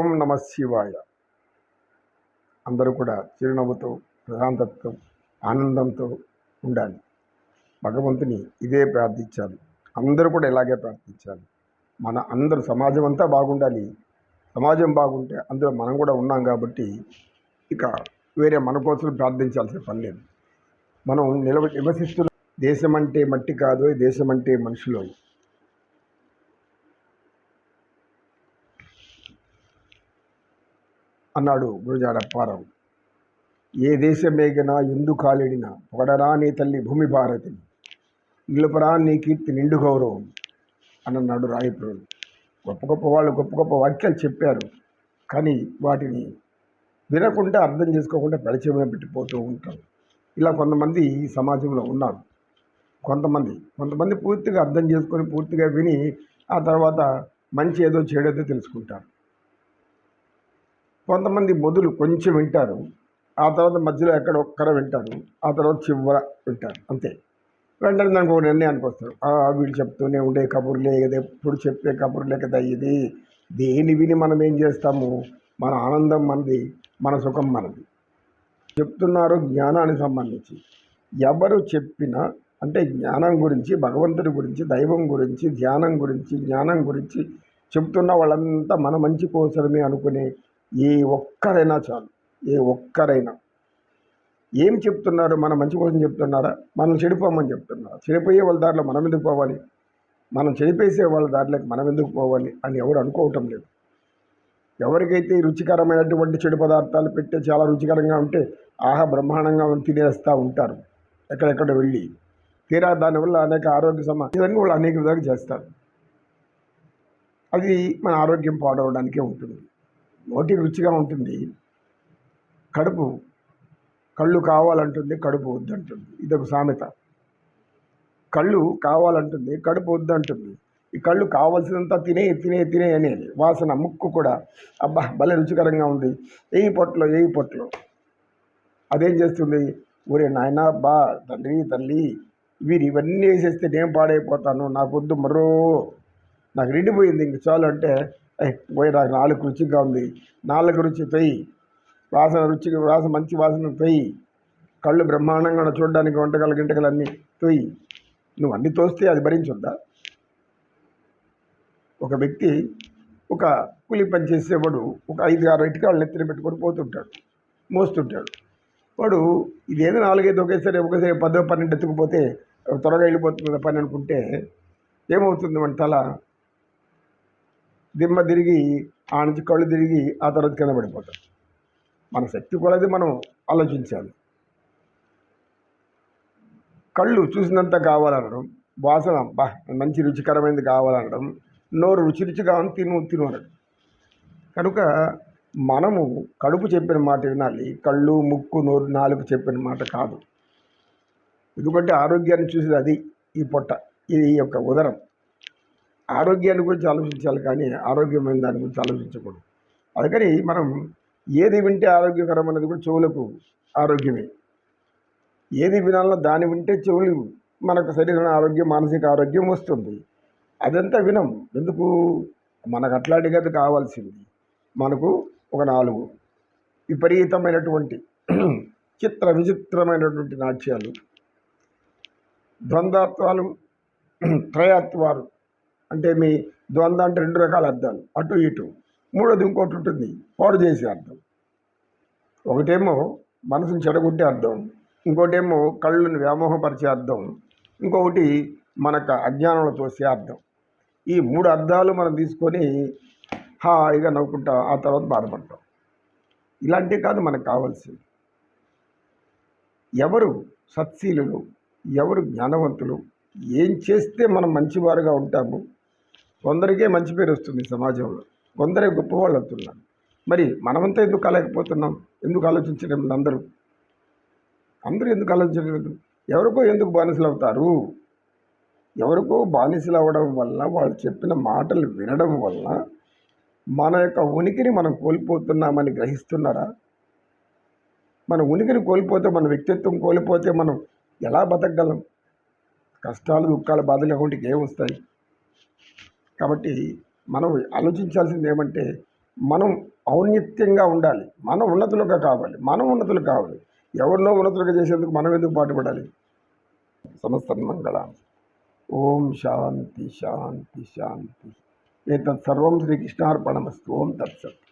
ఓం నమ శివాయ. అందరూ కూడా చిరునవ్వుతో ప్రశాంతతతో ఆనందంతో ఉండాలి. భగవంతుని ఇదే ప్రార్థించాలి. అందరూ కూడా ఇలాగే ప్రార్థించాలి. మన అందరూ సమాజం అంతా బాగుండాలి. సమాజం బాగుంటే అందులో మనం కూడా ఉన్నాం కాబట్టి ఇక వేరే మన కోసం ప్రార్థించాల్సిన పని లేదు. మనం నిలవ నివసిస్తున్న దేశం అంటే మట్టి కాదు దేశం అంటే మనుషులు. అన్నాడు గురజాడ అప్పారావు. ఏ దేశమేగినా ఎందు కాలిడినా పొగడరా నీ తల్లి భూమి భారతిని నిలుపరా నీ కీర్తి నిండు గౌరవం అని అన్నాడు రాయపురుడు గొప్ప గొప్ప వాళ్ళు గొప్ప గొప్ప వాక్యాలు చెప్పారు. కానీ వాటిని వినకుండా అర్థం చేసుకోకుండా పరిచయం పెట్టిపోతూ ఉంటారు ఇలా కొంతమంది ఈ సమాజంలో ఉన్నారు. కొంతమంది కొంతమంది పూర్తిగా అర్థం చేసుకొని పూర్తిగా విని ఆ తర్వాత మంచి ఏదో చెడేదో తెలుసుకుంటారు. కొంతమంది మొదలు కొంచెం వింటారు ఆ తర్వాత మధ్యలో ఎక్కడ ఒక్కర వింటారు ఆ తర్వాత చివర వింటారు అంతే. వెంటనే దానికి ఒక నిర్ణయానికి వస్తారు. వీళ్ళు చెప్తూనే ఉండే కబుర్లే కదా ఎప్పుడు చెప్పే కబుర్లే కదా ఇది దేని విని మనం ఏం చేస్తాము? మన ఆనందం మనది మన సుఖం మనది. చెప్తున్నారు జ్ఞానానికి సంబంధించి. ఎవరు చెప్పినా అంటే జ్ఞానం గురించి భగవంతుడి గురించి దైవం గురించి ధ్యానం గురించి జ్ఞానం గురించి చెప్తున్న వాళ్ళంతా మన మంచి కోసమే అనుకునే ఏ ఒక్కరైనా చాలు ఏ ఒక్కరైనా. ఏం చెప్తున్నారు? మన మంచి కోసం చెప్తున్నారా? మనం చెడిపోమని చెప్తున్నారు? చెడిపోయే వాళ్ళ దారిలో మనం ఎందుకు పోవాలి? మనం చెడిపేసే వాళ్ళ దారిలోకి మనం ఎందుకు పోవాలి అని ఎవరు అనుకోవటం లేదు. ఎవరికైతే రుచికరమైనటువంటి చెడు పదార్థాలు పెట్టే చాలా రుచికరంగా ఉంటే ఆహా బ్రహ్మాండంగా తినేస్తూ ఉంటారు. ఎక్కడెక్కడ వెళ్ళి. తీరా దానివల్ల అనేక ఆరోగ్య సమస్య వాళ్ళు అనేక విధాలుగా చేస్తారు. అది మన ఆరోగ్యం పాడవడానికే ఉంటుంది. నోటి రుచిగా ఉంటుంది. కడుపు కళ్ళు కావాలంటుంది కడుపు వద్దంటుంది. ఇదొక సామెత. కళ్ళు కావాలంటుంది కడుపు వద్దంటుంది. ఈ కళ్ళు కావాల్సినంత తినే తినే తినే అనేది వాసన ముక్కు కూడా అబ్బా భలే రుచికరంగా ఉంది. ఏ పొట్లో ఏ పొట్లో. అదేం చేస్తుంది? ఊరే నాయన బా తండ్రి తల్లి వీరు ఇవన్నీ వేసేస్తే నేను పాడైపోతాను. నాకు వద్దు మరో. నాకు నిండిపోయింది ఇంక చాలు అంటే పోయి నాకు నాలుగు రుచిగా ఉంది. నాలుగు రుచి తొయ్యి. వాసన రుచిగా వాసన మంచి వాసన తొయ్యి. కళ్ళు బ్రహ్మాండంగా చూడడానికి వంటకాలు గింటకలు అన్నీ తొయ్యి. నువ్వు అన్నీ తోస్తే అది భరించొద్దా? ఒక వ్యక్తి ఒక కూలి పని చేసేవాడు ఒక ఐదు ఆరు ఇటుకాళ్ళు నెత్తిన పెట్టుకొని పోతుంటాడు మోస్తుంటాడు. వాడు ఇదేదో నాలుగైదు ఒకేసారి ఒకేసారి పదో పన్నెండు ఎత్తుకుపోతే త్వరగా వెళ్ళిపోతుంది పని అనుకుంటే ఏమవుతుంది మన తల? దిమ్మ తిరిగి ఆ నుంచి కళ్ళు తిరిగి ఆ తర్వాత కింద పడిపోతాం. మన శక్తి కొలది మనం ఆలోచించాలి. కళ్ళు చూసినంత కావాలనడం వాసన బా మంచి రుచికరమైనది కావాలనడం నోరు రుచి రుచిగా తిను తిను అనడం. కనుక మనము కడుపు చెప్పిన మాట వినాలి కళ్ళు ముక్కు నోరు నాలుగు చెప్పిన మాట కాదు. ఎందుకంటే ఆరోగ్యాన్ని చూసేది అది ఈ పొట్ట ఇది యొక్క ఉదరం. ఆరోగ్యాన్ని గురించి ఆలోచించాలి కానీ ఆరోగ్యమైన దాని గురించి ఆలోచించకూడదు. అందుకని మనం ఏది వింటే ఆరోగ్యకరం అనేది కూడా చెవులకు ఆరోగ్యమే. ఏది వినాలో దాన్ని వింటే చెవులు మనకు శరీరం ఆరోగ్యం మానసిక ఆరోగ్యం వస్తుంది. అదంతా వినం. ఎందుకు? మనకు అట్లాంటి గది కావాల్సింది. మనకు ఒక నాలుగు విపరీతమైనటువంటి చిత్ర విచిత్రమైనటువంటి నాట్యాలు ద్వంద్వత్వాలు త్రయత్వాలు అంటే మీ ద్వంద్వ అంటే రెండు రకాల అర్థాలు అటు ఇటు. మూడోది ఇంకోటి ఉంటుంది పాడు చేసే అర్థం. ఒకటేమో మనసుని చెడగొట్టే అర్థం ఇంకోటేమో కళ్ళను వ్యామోహపరిచే అర్థం ఇంకొకటి మనకు అజ్ఞానంలో తోసే అర్థం. ఈ మూడు అర్థాలు మనం తీసుకొని హాయిగా నవ్వుకుంటాం ఆ తర్వాత బాధపడతాం. ఇలాంటివి కాదు మనకు కావాల్సింది. ఎవరు సత్శీలులు ఎవరు జ్ఞానవంతులు ఏం చేస్తే మనం మంచివారుగా ఉంటాము కొందరికే మంచి పేరు వస్తుంది సమాజంలో. కొందరే గొప్పవాళ్ళు అవుతున్నారు. మరి మనమంతా ఎందుకు కాలేకపోతున్నాం? ఎందుకు ఆలోచించడం లేదు అందరూ? అందరూ ఎందుకు ఆలోచించడం లేదు? ఎవరికో ఎందుకు బానిసలు అవుతారు? ఎవరికో బానిసలు అవ్వడం వల్ల వాళ్ళు చెప్పిన మాటలు వినడం వల్ల మన యొక్క ఉనికిని మనం కోల్పోతున్నామని గ్రహిస్తున్నారా? మన ఉనికిని కోల్పోతే మన వ్యక్తిత్వం కోల్పోతే మనం ఎలా బతకగలం? కష్టాలు దుఃఖాలు బాధలు లేకుండా ఏం వస్తాయి? కాబట్టి మనం ఆలోచించాల్సింది ఏమంటే మనం ఔన్నత్యంగా ఉండాలి. మనం ఉన్నతులుగా కావాలి. మనం ఉన్నతులు కావాలి. ఎవరినో ఉన్నతులుగా చేసేందుకు మనం ఎందుకు పాటుపడాలి? సమస్త మంగళం. ఓం శాంతి శాంతి శాంతి. ఏతత్ సర్వం శ్రీకృష్ణార్పణమస్తు. ఓం తత్సత్.